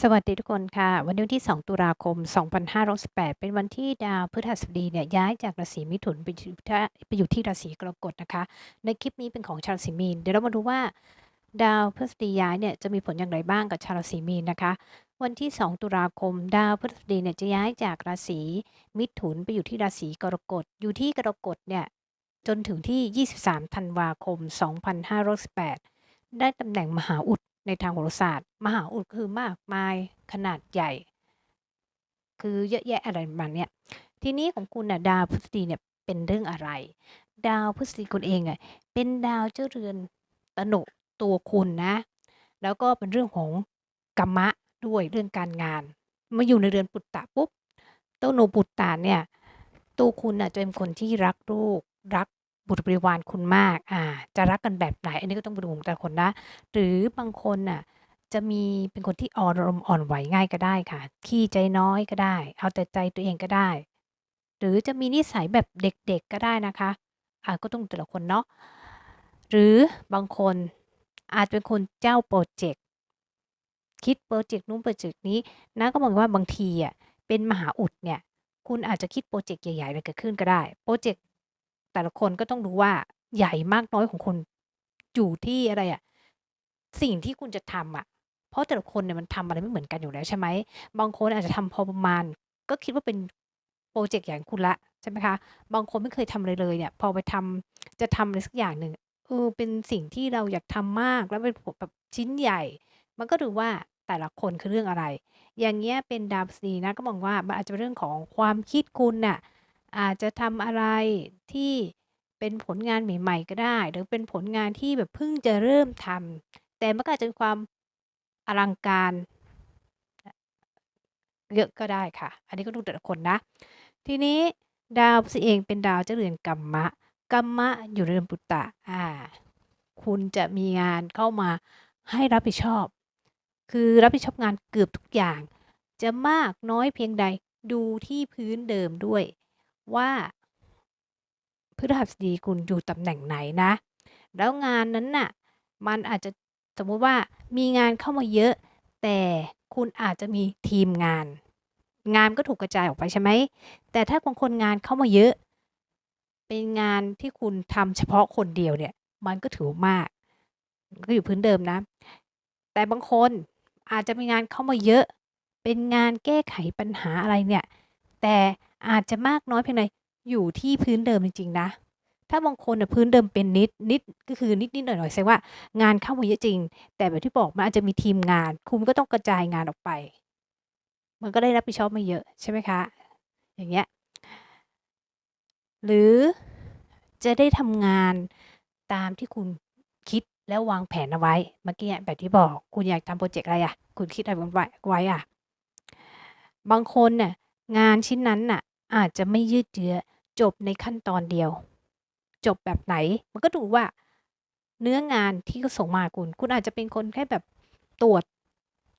สวัสดีทุกคนค่ะ วันนี้วันที่ 2 ตุลาคม 2568เป็นวันที่ดาวพฤหัสบดีเนี่ยย้ายจากราศีมิถุนไปอยู่ทไปอยู่ที่ราศีกรกฎนะคะ ในคลิปนี้เป็นของชาวราศีมีน เดี๋ยวเรามาดูว่า ดาวพฤหัสบดีย้ายเนี่ยจะมีผลอย่างไรบ้างกับชาวราศีมีนนะคะ วันที่ 2 ตุลาคม ดาวพฤหัสบดีเนี่ยจะย้ายจากราศีมิถุนไปอยู่ที่ราศีกรกฎ อยู่ที่กรกฎเนี่ยจนถึงที่ 23 ธันวาคม 2568ได้ตำแหน่งมหาอุด ในทางโหราศาสตร์ มหาอุดคือมากมายขนาดใหญ่ คือเยอะแยะอะไรประมาณเนี้ยทีนี้ของคุณน่ะดาวพฤษฎีเนี่ยเป็นเรื่องอะไร ดาวพฤษฎีคุณเองอะเป็นดาวเจ้าเรือนตนุตัวคุณนะ แล้วก็เป็นเรื่องของกรรมะด้วยเรื่องการงาน มาอยู่ในเรือนปุตตะปุ๊บตัวโนปุตตะเนี่ยตัวคุณน่ะจะเป็นคนที่รักลูก รัก บุตรบริวารคุณมากอ่าจะรักกันแบบไหน อันนี้ก็ต้องไปดูของแต่คนนะ หรือบางคนน่ะจะมีเป็นคนที่อารมณ์อ่อนไหวง่ายก็ได้ค่ะ ขี้ใจน้อยก็ได้ เอาแต่ใจตัวเองก็ได้ หรือจะมีนิสัยแบบเด็กๆก็ได้นะคะอ่าก็ต้องแต่ละคนเนาะหรือบางคนอาจเป็นคนเจ้าโปรเจกต์คิดโปรเจกต์นู้นโปรเจกต์นี้นะก็มองว่าบางทีอะเป็นมหาอุดเนี่ยคุณอาจจะคิดโปรเจกต์ใหญ่ๆอะไรเกิดขึ้นก็ได้โปรเจกต์ แต่ละคนก็ต้องดูว่าใหญ่มากน้อยของคนอยู่ที่อะไรอะสิ่งที่คุณจะทำอะเพราะแต่ละคนเนี่ยมันทำอะไรไม่เหมือนกันอยู่แล้วใช่ไหม บางคนอาจจะทำพอประมาณ ก็คิดว่าเป็นโปรเจกต์ใหญ่ของคุณละใช่ไหมคะ บางคนไม่เคยทำอะไรเลยเนี่ย พอไปทำจะทำอะไรสักอย่างหนึ่งเออเป็นสิ่งที่เราอยากทำมากแล้วเป็นแบบชิ้นใหญ่ มันก็ดูว่าแต่ละคนคือเรื่องอะไร อย่างเงี้ยเป็นดาวพฤหัสบดีนะก็มองว่ามันอาจจะเป็นเรื่องของความคิดคุณน่ะ อาจจะทำอะไรที่เป็นผลงานใหม่ ๆ ก็ได้ หรือเป็นผลงานที่แบบเพิ่งจะเริ่มทำ แต่มันก็อาจจะมีความอลังการ เยอะก็ได้ค่ะ อันนี้ก็ดูแต่ละคนนะ ทีนี้ดาวพฤหัสเองเป็นดาวเจ้าเรือนกัมมะกัมมะอยู่เรือนปุตตะ อ่า คุณจะมีงานเข้ามาให้รับผิดชอบ คือรับผิดชอบงานเกือบทุกอย่าง จะมากน้อยเพียงใดดูที่พื้นเดิมด้วย ว่าพฤหัสบดีคุณอยู่ตำแหน่งไหนนะ แล้วงานนั้นน่ะมันอาจจะสมมุติว่ามีงานเข้ามาเยอะ แต่คุณอาจจะมีทีมงาน งานก็ถูกกระจายออกไปใช่ไหม แต่ถ้าบางคนงานเข้ามาเยอะ เป็นงานที่คุณทำเฉพาะคนเดียวเนี่ย มันก็ถือมากก็อยู่พื้นเดิมนะ แต่บางคนอาจจะมีงานเข้ามาเยอะ เป็นงานแก้ไขปัญหาอะไรเนี่ย แต่ อาจจะมากน้อยเพียงใดอยู่ที่พื้นเดิมจริง ๆ นะ ถ้าบางคนน่ะพื้นเดิมเป็นนิดนิดก็คือนิดๆหน่อยๆแสดงว่างานเข้ามาเยอะจริง แต่แบบที่บอกมันอาจจะมีทีมงาน คุณก็ต้องกระจายงานออกไป มันก็ได้รับผิดชอบมาเยอะใช่ไหมคะ อย่างเงี้ยหรือจะได้ทำงานตามที่คุณคิดแล้ววางแผนเอาไว้ เมื่อกี้แบบที่บอก คุณอยากทำโปรเจกต์อะไรอะคุณคิดอะไรไว้ไว้อะบางคนเนี่ยงานชิ้นนั้นน่ะ อาจจะไม่ยืดเยื้อจบในขั้นตอนเดียว จบแบบไหน มันก็ดูว่าเนื้องานที่เขาส่งมาคุณ คุณอาจจะเป็นคนแค่แบบตรวจ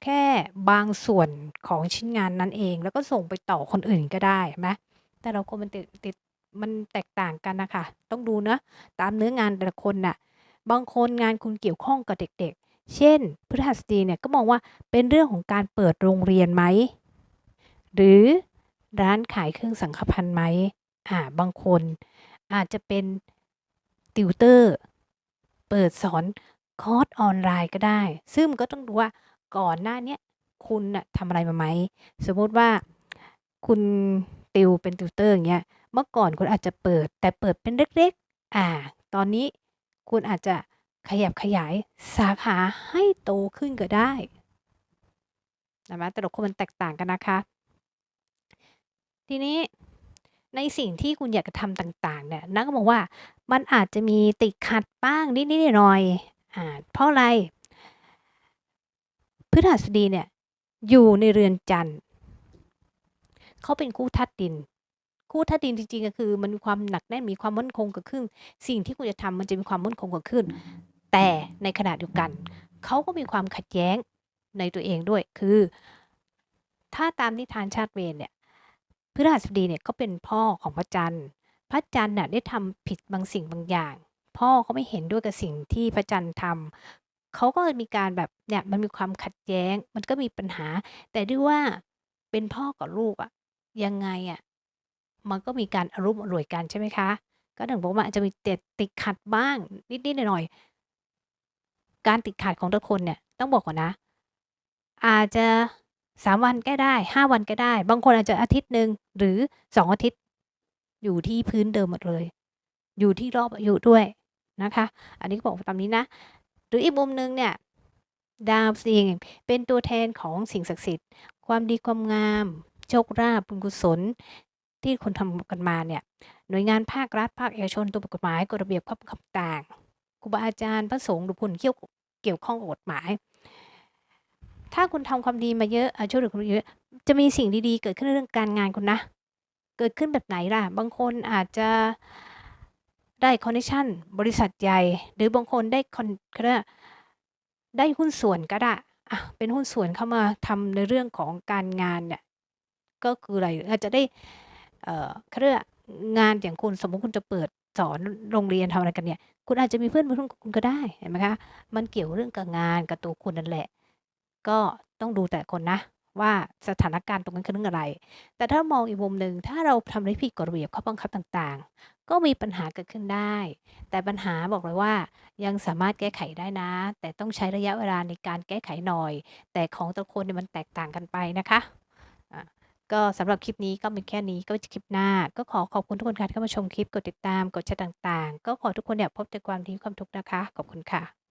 แค่บางส่วนของชิ้นงานนั้นเอง แล้วก็ส่งไปต่อคนอื่นก็ได้ไหมแต่เราคนมันติดติดมันแตกต่างกันนะคะต้องดูนะตามเนื้องานแต่ละคนน่ะบางคนงานคุณเกี่ยวข้องกับเด็ก ๆ เช่นพฤหัสบดีเนี่ยก็มองว่าเป็นเรื่องของการเปิดโรงเรียนไหม หรือ ร้านขายเครื่องสังฆพันธ์ไหมอ่าบางคน อาจจะเป็นติวเตอร์ เปิดสอนคอร์สออนไลน์ก็ได้ ซึ่งมันก็ต้องดูว่าก่อนหน้านี้คุณน่ะทำอะไรมาไหม สมมติว่าคุณติวเป็นติวเตอร์อย่างเงี้ย เมื่อก่อนคุณอาจจะเปิดแต่เปิดเป็นเล็กๆ อ่า ตอนนี้คุณอาจจะขยับขยายสาขาให้โตขึ้นก็ได้นะแต่ละคนมันแตกต่างกันนะคะ ทีนี้ในสิ่งที่คุณอยากจะทำต่าง ๆ เนี่ยนักก็บอกว่ามันอาจจะมีติดขัดบ้างนิดๆหน่อยๆอ่าเพราะอะไรพฤหัสบดีเนี่ยอยู่ในเรือนจันทร์เขาเป็นคู่ธาตุดิน คู่ธาตุดินจริงๆก็คือ มันมีความหนักแน่นมีความมั่นคงเกิดขึ้น สิ่งที่คุณจะทำมันจะมีความมั่นคงเกิดขึ้น แต่ในขณะเดียวกันเขาก็มีความขัดแย้งในตัวเองด้วย คือ ถ้าตามนิทานชาติเวรเนี่ย พฤหัสบดีเนี่ยเขาเป็นพ่อของพระจันทร์ พระจันทร์น่ะได้ทำผิดบางสิ่งบางอย่าง พ่อเขาไม่เห็นด้วยกับสิ่งที่พระจันทร์ทเขาก็มีการแบบเนี่ยมันมีความขัดแย้ง มันก็มีปัญหา แต่ด้วยว่าเป็นพ่อกับลูกอะยังไงอะมันก็มีการอารมณ์อร่วยกันใช่ไหมคะ ก็ถึงบอกว่าอาจจะมีเตดติดขัดบ้าง นิดๆหน่อยๆการติดขัดของแต่ละคนเนี่ยต้องบอกก่อนนะ อาจจะ 3 วันแก้ได้ 5 วันแก้ได้ บางคนอาจจะอาทิตย์หนึ่งหรือ 2 อาทิตย์ อยู่ที่พื้นเดิมหมดเลย อยู่ที่รอบอายุด้วยนะคะ อันนี้บอกตามนี้นะ หรืออีกมุมหนึ่งเนี่ยดาวสบดีเป็นตัวแทนของสิ่งศักดิ์สิทธิ์ ความดีความงาม โชคลาภบุญกุศล ที่คนทำกันมาเนี่ยหน่วยงานภาครัฐภาคเอกชนตัวกฎหมายกฎระเบียบข้อบังคับต่างครูบาอาจารย์พระสงฆ์หรือผู้เกี่ยวเกี่ยวข้องกับกฎหมาย ถ้าคุณทำความดีมาเยอะอช่วยเหลือคนอื่นเยอะจะมีสิ่งดีๆ เกิดขึ้นในเรื่องการงานคุณนะ เกิดขึ้นแบบไหนล่ะ บางคนอาจจะได้คอนเนคชันบริษัทใหญ่ หรือบางคนได้คอนเขาเรียกได้หุ้นส่วนก็ได้อะเป็นหุ้นส่วนเข้ามาทำในเรื่องของการงานเนี่ยก็คืออะไรอาจจะได้เอ่อเขาเรียกว่างานอย่างคุณสมมุติคุณจะเปิดสอนโรงเรียนทำอะไรกันเนี่ย คุณอาจจะมีเพื่อนมาร่วมกับคุณก็ได้เห็นไหมคะ มันเกี่ยวเรื่องกับงานกับตัวคุณนั่นแหละ ก็ต้องดูแต่คนนะ ว่าสถานการณ์ตรงนั้นคือเรื่องอะไร แต่ถ้ามองอีกมุมหนึ่งถ้าเราทำอะไรผิดกฎระเบียบข้อบังคับต่างๆ ก็มีปัญหาเกิดขึ้นได้ แต่ปัญหาบอกเลยว่ายังสามารถแก้ไขได้นะ แต่ต้องใช้ระยะเวลาในการแก้ไขหน่อย แต่ของแต่ละคนเนี่ยมันแตกต่างกันไปนะคะอ่าก็สำหรับคลิปนี้ก็มีแค่นี้ก็จอคลิปหน้า ก็ขอขอบคุณทุกคนค่ะที่เข้ามาชมคลิปกดติดตามกดแชร์ต่างๆ ก็ขอทุกคนเนี่ยพบแต่ความดีความทุกข์นะคะขอบคุณค่ะ